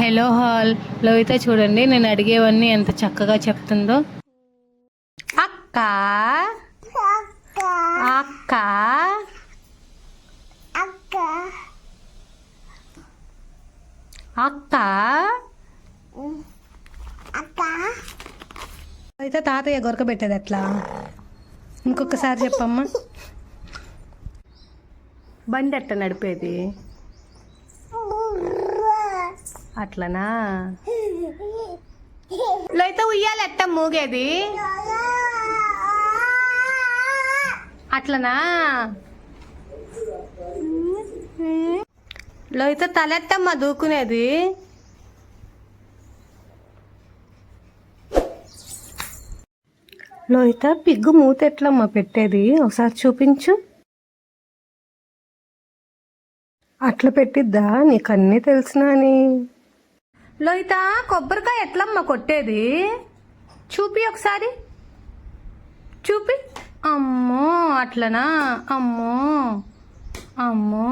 Hello hall లవిత చూడండి నేను అడిగేవన్నీ ఎంత చక్కగా చెప్తుందో. అక్క. అక్క. అక్క. అయితే తాతయ్య గొరకబెట్టేది ఎట్లా? ఇంకొకసారి చెప్పమ్మా. బండి ఎట్ట నడిపేది? అట్లనా? అయితే ఉయ్యాలి ఎట్ట మూగేది? అట్లనా? లోయిత తలెత్తమ్మ దూకునేది? లోయిత పిగ్గు మూత ఎట్లమ్మా పెట్టేది? ఒకసారి చూపించు. అట్లా పెట్టిద్దా? నీకన్నీ తెలిసినా అని లోహిత కొబ్బరికాయ ఎట్లమ్మ కొట్టేది? చూపి ఒకసారి. చూపి. అమ్మో అట్లనా? అమ్మో. అమ్మో.